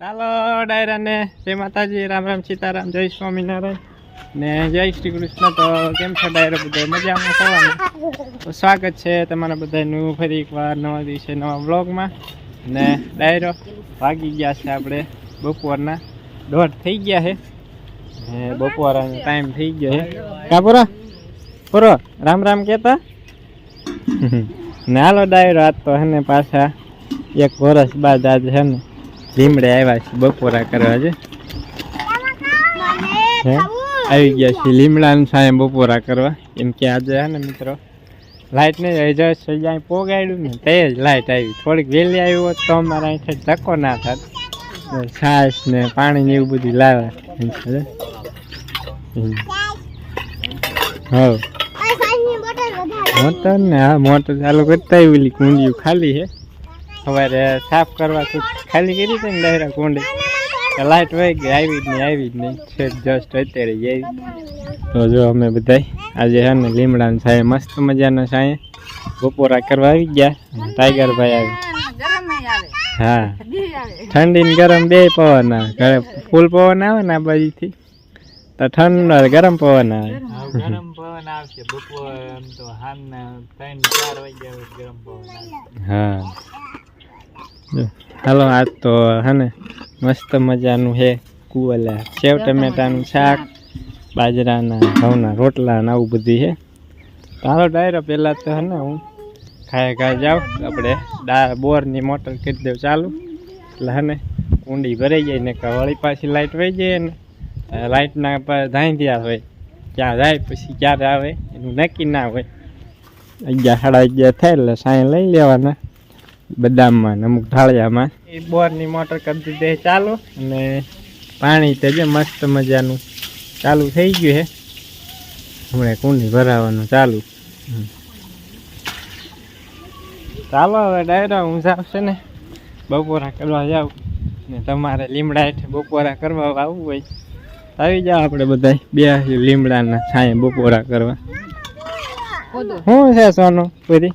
ચાલો, ડાયરાને જય માતાજી, રામ રામ સીતારામ, જય સ્વામિનારાયણ. ને જય શ્રી કૃષ્ણ, તો કેમ છો ડાયરો બધા? મજામાં થવાનું તો સ્વાગત છે તમારા બધાનું ફરી એકવાર નવા દિવસે નવા બ્લોગમાં ને ડાયરો વાગી ગયા છે આપણે બપોરના. દોઢ થઈ ગયા છે. ને બપોરનો ટાઈમ થઈ ગયો છે. કા પૂરો? રામ રામ કહેતા? ને હાલો ડાયરો, આજ તો હે ને પાછા એક વર્ષ બાદ આજ છે ને લીમડે આવ્યા છે બપોરા કરવા છે આવી ગયા છે લીમડાની સાંજે બપોરા કરવા. એમ કે આજે હે ને મિત્રો લાઇટ નહીં જાય સજાય પોગાડ્યું ને તે જ લાઇટ આવી. થોડીક વહેલી આવી હોત તો અમારા અહીંથી ધક્કો ના થાત. છાશ ને પાણી ને એવું બધું લાવે હવ. મોટર ને હા મોટર ચાલુ કરતા ઓલી કુંડિયું ખાલી છે. સવારે સાફ કરવા ખાલી કરી હતી ને ડાયરા કુંડી લાઇટ વહી ગઈ આવી જ નહીં આવી જ નહીં. છે જસ્ટ અત્યારે જઈ આવી. તો જો અમે બધા આજે છે ને લીમડાની સાંજે મસ્ત મજાના સાંજે બપોરા કરવા આવી ગયા. ટાઈગર ભાઈ આવી. હા. ઠંડી ને ગરમ બે પવન આવે. ઘરે ફૂલ પવન આવે ને આ બાજુથી. તો ઠંડ ગરમ પવન આવે. ગરમ પવન આવશે. બપોર તો હાલના ત્રણ ચાર વાગ્યા ગરમ પવન હા. હાલો આ તો હે ને મસ્ત મજાનું છે કુવલા. સેવ ટમેટાનું શાક. બાજરાના ઘઉંના રોટલા ને આવું બધું છે તારો હાલો ડાયરો પહેલાં તો હે ને હું ખાય ખાય જાઉં. આપણે બોરની મોટર કરી દઉં ચાલુ. એટલે હે ને ઊંડી ભરાઈ જાય ને વળી પાછી લાઇટ વહી જાય ને લાઇટના પર ધાંધ્યા હોય. ક્યાં જાય પછી ક્યારે આવે એનું નક્કી ના હોય. અગિયાર સાડા અગિયાર થાય એટલે સાંઈ લઈ લેવાના. બદામમાં ને અમુક ઢાળિયામાં. એ બોરની મોટર કરી દીધી ચાલુ અને પાણી તો જે મસ્ત મજાનું ચાલુ થઈ ગયું છે હમણાં કુંડી ભરાવાનું ચાલુ. ચાલો હવે ડાયરા હું છે ને બપોરા કરવા જાઉં. ને તમારે લીમડા હેઠે બપોરા કરવા આવવું હોય. આવી જાઓ આપણે બધા બે લીમડાના છાંયે બપોરા કરવા. શું છે સોનું બધી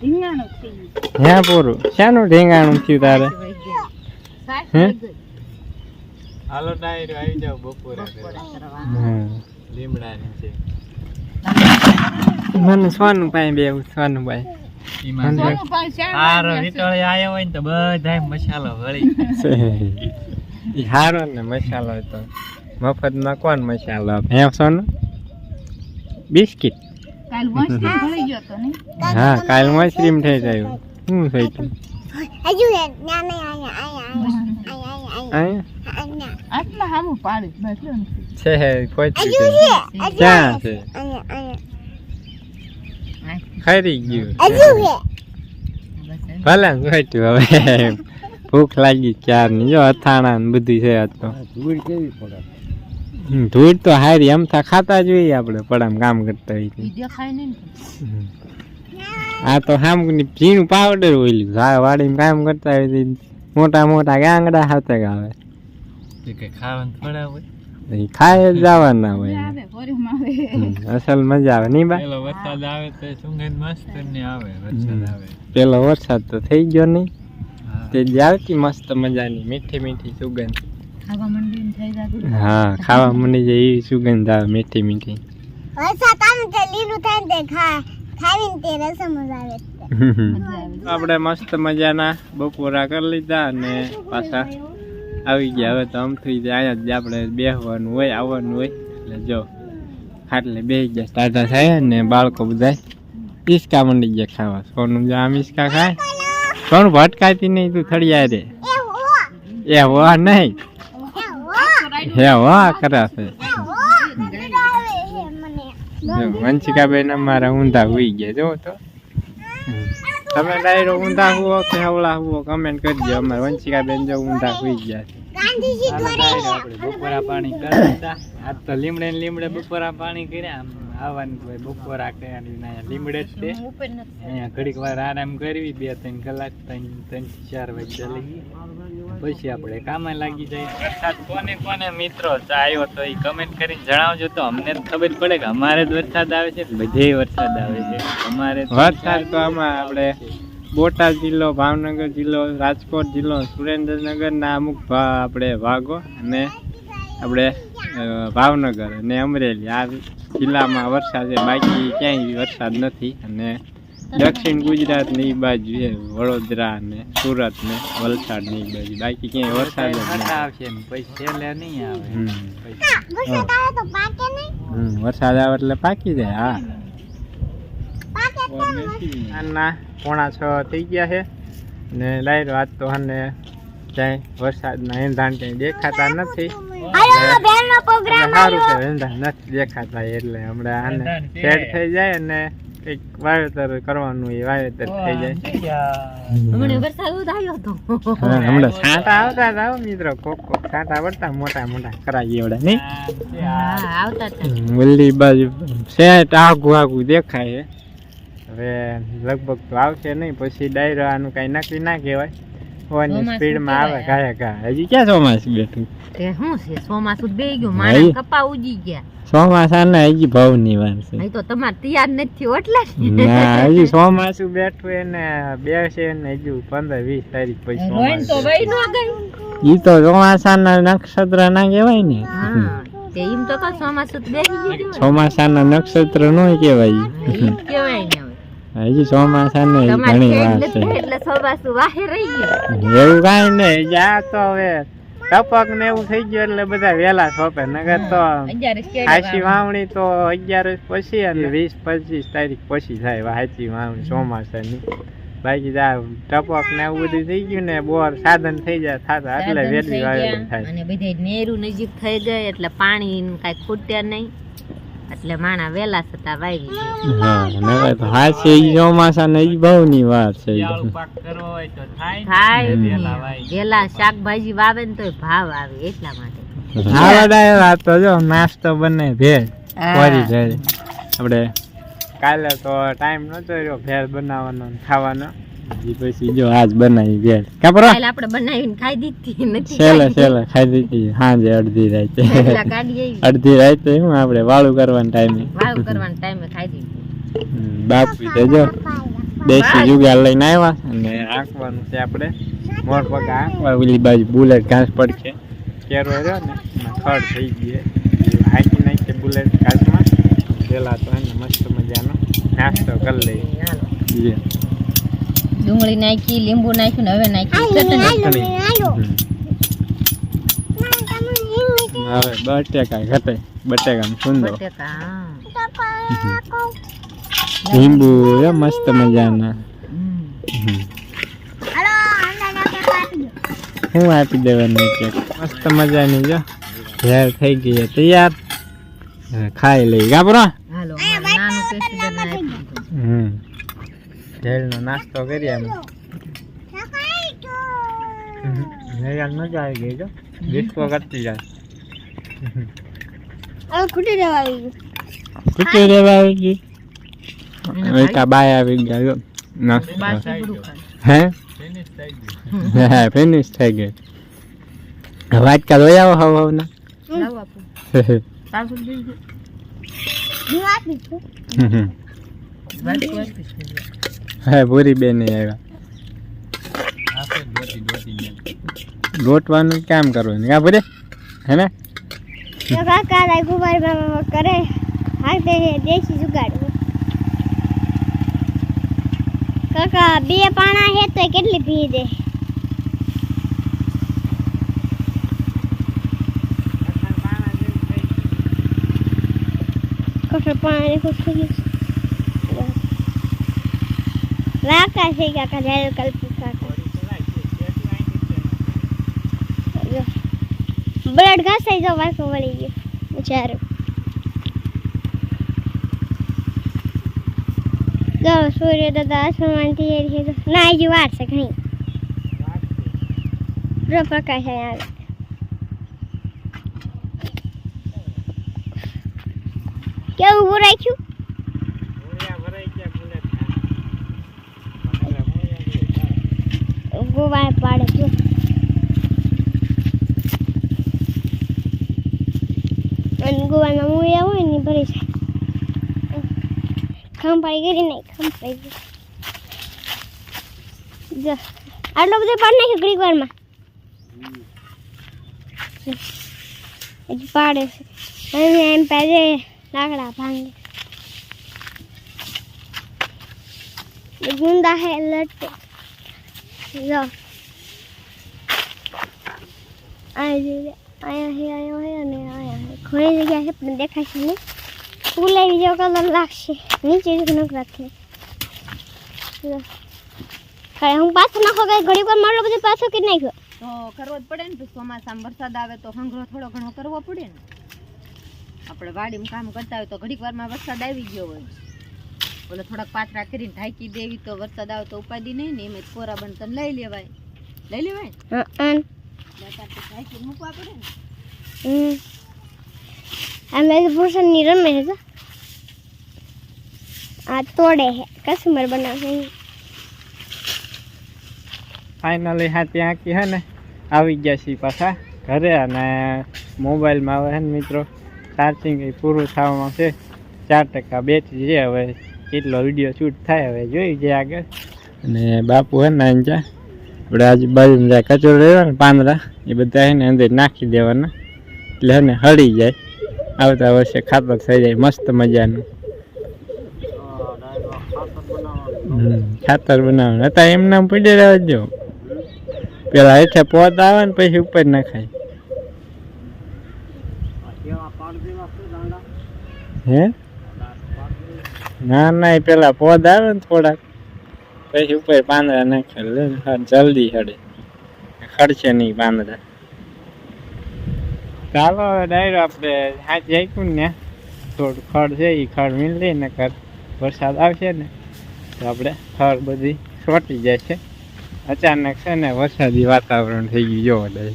હે પૂરું શાનું ઢેંગાણું થયું તારે? હે? હાલો ડાયરો આવી જાવ બપોરે. લીમડાની છે. મને સોનું પાઈ બે સોનું પાઈ સારો વિટોળી આવ્યો હોય ને તો બધાય મસાલો વળી ઈ હારો ને મસાલો તો. મફતમાં કોણ મસાલો આપે? સોનું? બિસ્કિટ. હા કાલ મશરૂમ થઈ જાય. શું થઈ ગયું? છે હે ક્યાં છે? ખરી ગયું. ભલે ને હવે. ભૂખ લાગી ચારની જો અથાણા ને બધું છે આ તો. ધૂળ તો હારી એમ થા ખાતા જોઈએ આપણે પડામ કામ કરતા હોય. આ તો સામની ઝીણું પાવડર ઓઈલું વાડીમાં કામ કરતા હોય મોટા મોટા ગાંગડા હાથે આવે ખાય જ જવાના હોય. અસલ મજા આવે નહીં બા? પેલો વરસાદ આવે તો સુગંધ મસ્ત ને આવે પેલો વરસાદ તો થઈ ગયો નહીં. તે જ આવતી મસ્ત મજાની મીઠી મીઠી સુગંધ. હા ખાવા મંડી જાય એવી સુગંધ આવે મીઠી મીઠી? આપણે મસ્ત મજાના બપોરા કરી લીધા અને પાછા આવી ગયા. હવે તો અમથી જ અહીંયા જ આપણે બેસવાનું હોય આવવાનું હોય. એટલે જો ખાટલે બેસી ગયા. ટાટા થાય ને બાળકો બધા ઈસકા મંડી ગયા ખાવા. સોનું જો આમ ઈસકા ખાય? સોનું ભટકાતી નહીં તું થળિયા રે. એ હોવા નહીં. હે વાહ કરાશે જો વંશિકાબેન અમારા ઊંધા હોઈ ગયા જો તો. તમે ડાયરો ઊંધા હુઓ કે હવળા હુઓ કમેન્ટ કરજો. અમારે વંશિકાબેન જો ઊંધા હોઈ ગયા છે. આપણે બપોરા પાણી કરતા આજ તો લીમડે ને લીમડે બપોરા પાણી કર્યા. આમ આવવાનું હોય બપોરા કર્યા લીમડે જ છે. અહીંયા ઘડીક વાર આરામ કરવી બે ત્રણ કલાક ત્રણ ત્રણ ચાર વાગે ચાલી લગી. પછી આપણે કામે લાગી જાય. વરસાદ કોને કોને મિત્રો આવ્યો તો એ કમેન્ટ કરીને જણાવજો તો અમને જ ખબર પડે કે અમારે જ વરસાદ આવે છે બધે વરસાદ આવે છે. અમારે વરસાદ તો આમાં આપણે બોટાદ જિલ્લો ભાવનગર જિલ્લો રાજકોટ જિલ્લો સુરેન્દ્રનગરના અમુક આપણે ભાગો અને આપણે ભાવનગર અને અમરેલી. આ જિલ્લામાં વરસાદ છે. બાકી ક્યાંય વરસાદ નથી અને દક્ષિણ ગુજરાતની એ બાજુ વડોદરા ને સુરત ને વલસાડની બાજુ. બાકી ક્યાંય વરસાદ વરસાદ આવશે ને નહીં આવે. હમ. વરસાદ આવે એટલે પાકી જાય હા. ના આના પોણા છ થઈ ગયા છે ને ડાયરો આજ તો હને ક્યાંય વરસાદના એંધાણ ક્યાંય દેખાતા નથી. સારું છે એંધાણ નથી દેખાતા એટલે હમણાં આને સેટ થઈ જાય અને કંઈક વાવેતર કરવાનું એ વાવેતર થઈ જાય. હમણે વરસાદ આવ્યો હતો. હમણે છાંટા આવતા હતા મિત્રો કોક કોક છાંટા પડતા મોટા મોટા કરાવી એવડા નહીં? હા આવતા હતા ઓલી બાજુ સેટ આઘું આઘું દેખાય છે. હવે લગભગ તો આવશે નહીં પછી ડાયરો આનું કઈ નક્કી ના કહેવાય. ચોમાસું સ્પીડમાં આવે કહેવાય. ઘાયા હજી ક્યાં ચોમાસું બેઠું? તે શું છે? ચોમાસું બે ગયું. માણસ કપા ઉજી ગયા. ચોમાસાના હજી ભાવની વાર છે. તો તમારે તૈયાર નથી એટલે ના હજી ચોમાસું બેઠું એને બેસે ને હજુ પંદર વીસ તારીખ પછી રોઈન તો વહી ન ગઈ. ઈ તો ચોમાસાના નક્ષત્ર ના કહેવાય ને. હા તે એમ તો કહો ચોમાસું બેસી ગયું ચોમાસાના નક્ષત્ર નો કહેવાય કેવાય કહેવાય ને. હવે હજી ચોમાસાને હજી ઘણી વાર છે એટલે ચોમાસું વાહે રહી ગયું. એવું કાંઈ નહીં જા તો હવે. ટપક ને એવું થઈ ગયું એટલે બધા વેલા સોંપે. નગર તો હાચી વાવણી તો અગિયાર પછી અને વીસ પચીસ તારીખ પછી થાય હાચી વાવણી ચોમાસાની. બાકી જા ટપક ને એવું બધું થઈ ગયું ને બોર સાધન થઈ જાય થાતા એટલે વેલી વાવેલું થાય. અને બધે નેરું નજીક થઈ ગઈ એટલે પાણી કાંઈ ખૂટે નહીં. એટલે માણા વેલા થતા વાવી. હા તો છે ઈ ચોમાસાને ઈ બહુ ની વાર છે ઈ. પાક કરવો હોય તો થાય. થાય. વેલા વાય. વેલા શાકભાજી વાવે ને તો ભાવ આવે એટલા માટે. આવડાય વાત તો જો નાસ્તો બને ભેળ. કોરી ભેળ આપણે કાલે તો ટાઈમ નતો રહ્યો ભેળ બનાવવાનો ખાવાનો. હજી પછી જો આજ બનાવી ભેળ કાપરો કાલે આપણે બનાવીને ખાઈ દીધી નથી છેલ્લે ખાઈ. ખાઈ દીધી. સાંજે અડધી રાતે. અડધી રાતે હું આપણે વાળું કરવાનો ટાઈમે. વાળું કરવાનો ટાઈમે ખાઈ દીધી. બાપુ તો જો દેશી જુગાર લઈને આવ્યા અને આંકવાનું છે આપણે. મોર પગ આંકવા ઓલી બાજુ બુલેટ ઘાસ પડશે કેરો રહ્યો ને ખડ થઈ ગઈ હાંકી નાખીએ બુલેટ ઘાસમાં. પેલા તો મસ્ત મજાનો નાસ્તો કરી લઈએ. ડુંગળી નાખી લીંબુ નાખ્યું ને હવે નાખી. ચટણી હવે બટેકા ઘટે. બટેકા સુંદર લીંબુ એ મસ્ત મજાના. હું આપી દેવાની કેક મસ્ત મજાની જો. ભેળ થઈ ગઈ તૈયાર? ખાઈ લઈ. ગાબરો હાલો અમારે નાનું પેસ્ટિસાઇડ નાખી દીધું. હમ ભેળનો નાસ્તો કરીએ અમે યાર મજા આવી ગઈ જો ડિસ્કો કરતી જાય કુટી રેવા આવી ગઈ હવે તા બાય આવી ગયા જો નાસ્તો બાકી બધું ખાય. હે Finish થઈ ગયું. હા ફિનિશ થઈ ગઈ વાટકા લઈ આવો હવ હવના લાવો આપું. સાસુ દીધું. વાટકું આપીશ. હા પૂરી બેન આવ્યા આપણે દોતી દોતી ને. ગોટવાનું કામ કરવાનું કા પૂરે હે ને કરે હાથે દેશી જુગાડ કાકા, બે પાણા હે તો કેટલી પી દે કાકા, પાણી ખુશ થઈ ગયું રાકા છે કાકા જાય કલ્પી કાકા બ્લડ ઘસાઈ જો વાંકો વળી ગયો બિચારો જો સૂર્ય દાદા આસમાન તૈયારી છે ના હજી વાર છે ઘણી જો પ્રકાશ આવે કેવું રાખ્યું ગોવાય પાડે જો. અને ગોવામાં મૂળિયા હોય ને ભરી જાય. ખંભાઈ કરી નહીં ખંભાઈ ગઈ જો. આટલો બધો પાડ નાખ્યો ઘડીક વારમાં. પાડે છે. એમ પહેલે લાકડા ભાંગે. ગુંદા હે લટે જો જોઈએ આયા હે અને હે ઘણી જગ્યા છે પણ દેખાશે નહીં ફૂલાવી જેવો કલર લાગશે નીચે નક રાખે કાંઈ હું પાછો નાખો કાંઈ ઘણી વાર મારો બધું પાછો કે નાખ્યો કરવો જ પડે ને પછી ચોમાસામાં વરસાદ આવે, તો હંગરો થોડો ઘણો કરવો પડે ને. આપણે વાડીમાં કામ કરતા હોય તો ઘડીક વારમાં વરસાદ આવી ગયો હોય. ઓલો થોડાક પાથરા કરીને ઢાંકી દેવી તો વરસાદ આવે તો ઉપાદી નહીં ને એમાં જ કોરા બનતન લઈ લેવાય. લઈ લેવાય? ઢાંકી મૂકવા પડે ને. હમ. આ મેં ભૂષણની રમે છે આ તોડે છે કસ્ટમર બનાવશે ફાઇનલી હા ત્યાં કી હે ને આવી ગયા છીએ પાછા ઘરે અને મોબાઈલમાં આવે હે ને મિત્રો ચાર્જિંગ એ પૂરું થવામાં છે. ચાર ટકા બેટરી છે હવે. કેટલો વીડિયો શૂટ થાય હવે જોઈ જાય આગળ. અને બાપુ હે ને અહીં આપણે આજુબાજુમાં જાય કચરો રહ્યો ને પાંદડા એ બધા એને અંદર નાખી દેવાના. એટલે હે ને હળી જાય. આવતા વર્ષે ખાતર થઈ જાય મસ્ત મજાનું. હમ, ખાતર બનાવવાનું. હતા એમ નામ પડી રહેવા જો પેલા હેઠે પોત આવે ને પછી ઉપર નખાય. હે? ના ના, એ પેલા પોદ આવે ને થોડાક. પછી ઉપર પાંદડા નાખે જલ્દી હડે. ખડશે નહીં પાંદડા. ચાલો, હવે ડાયરો આપણે હાથ જાખ્યું ને, થોડું ખડ છે એ ખડ મીલ ને કર વરસાદ આવશે ને, તો આપણે ખડ બધી છોટી જાય છે. અચાનક છે ને, વરસાદી વાતાવરણ થઈ ગયું, જોવો ડાય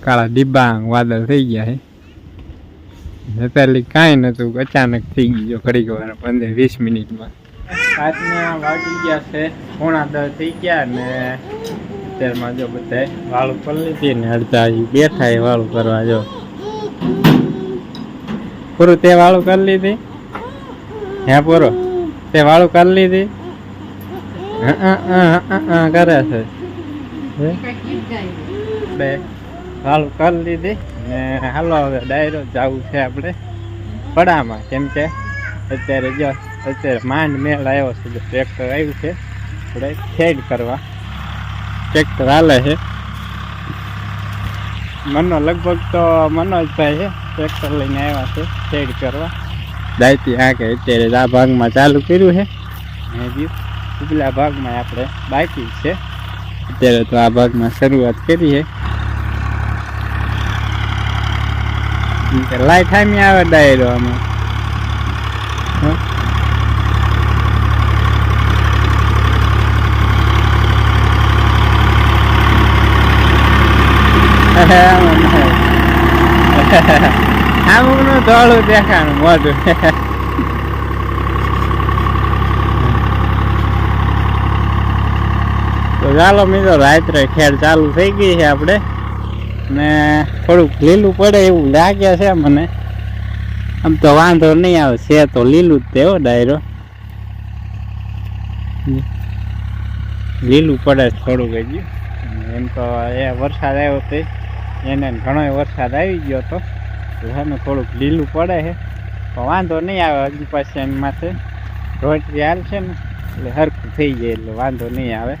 કાળા ડિબાંગ વાદળ થઈ ગયા છે. અત્યારે કાંઈ નતું અચાનક થઈ ગયું ઘડીક વાર પંદર વીસ મિનિટમાં. રાતના વાગી ગયા છે પોણા દસ થઈ ગયા ને અત્યારમાં જો બધા વાળું કરી લીધી ને અડધા બેઠા એ વાળું કરવા જો. પૂરું તે વાળું કરી લીધી? હે પૂરો? તે વાળું કરી લીધી? હં, કરે છે. બે. વાળું કરી લીધી ને હાલો હવે ડાયરો જવું છે આપણે પડામાં. કેમ કે અત્યારે જો, અત્યારે માંડ મેળ આવ્યો છે ટ્રેક્ટર આવ્યું છે આપણે ખેડ કરવા. ટ્રેક્ટર હાલે છે. મનો લગભગ તો મનોજભાઈ છે, ટ્રેક્ટર લઈને આવ્યા છે, ખેડ કરવા. દાયતી આ કે અત્યારે આ ભાગમાં ચાલુ કર્યું છે. ને હજી ઉપલા ભાગમાં આપણે બાકી છે. અત્યારે તો આ ભાગમાં શરૂઆત કરી છે કેમ કે લાઈટ હામી આવે ડાયરો આમાં? અમુકનું ધોળું દેખાણું મોઢું. તો ચાલો મિત્રો, રાત્રે ખેડ ચાલુ થઈ ગઈ છે આપણે. ને થોડુંક લીલું પડે એવું લાગે છે મને. આમ તો વાંધો નહીં આવે, છે તો લીલું જ તેવો ડાયરો. લીલું પડે થોડુંક હજી. એમ તો એ વરસાદ આવ્યો તે, એને ઘણો વરસાદ આવી ગયો હતો એને થોડુંક લીલું પડે છે. પણ વાંધો નહીં આવે, હજી પાછી એની માથે રોટરી હાલશે ને. એટલે હરખું થઈ જાય એટલે વાંધો નહીં આવે.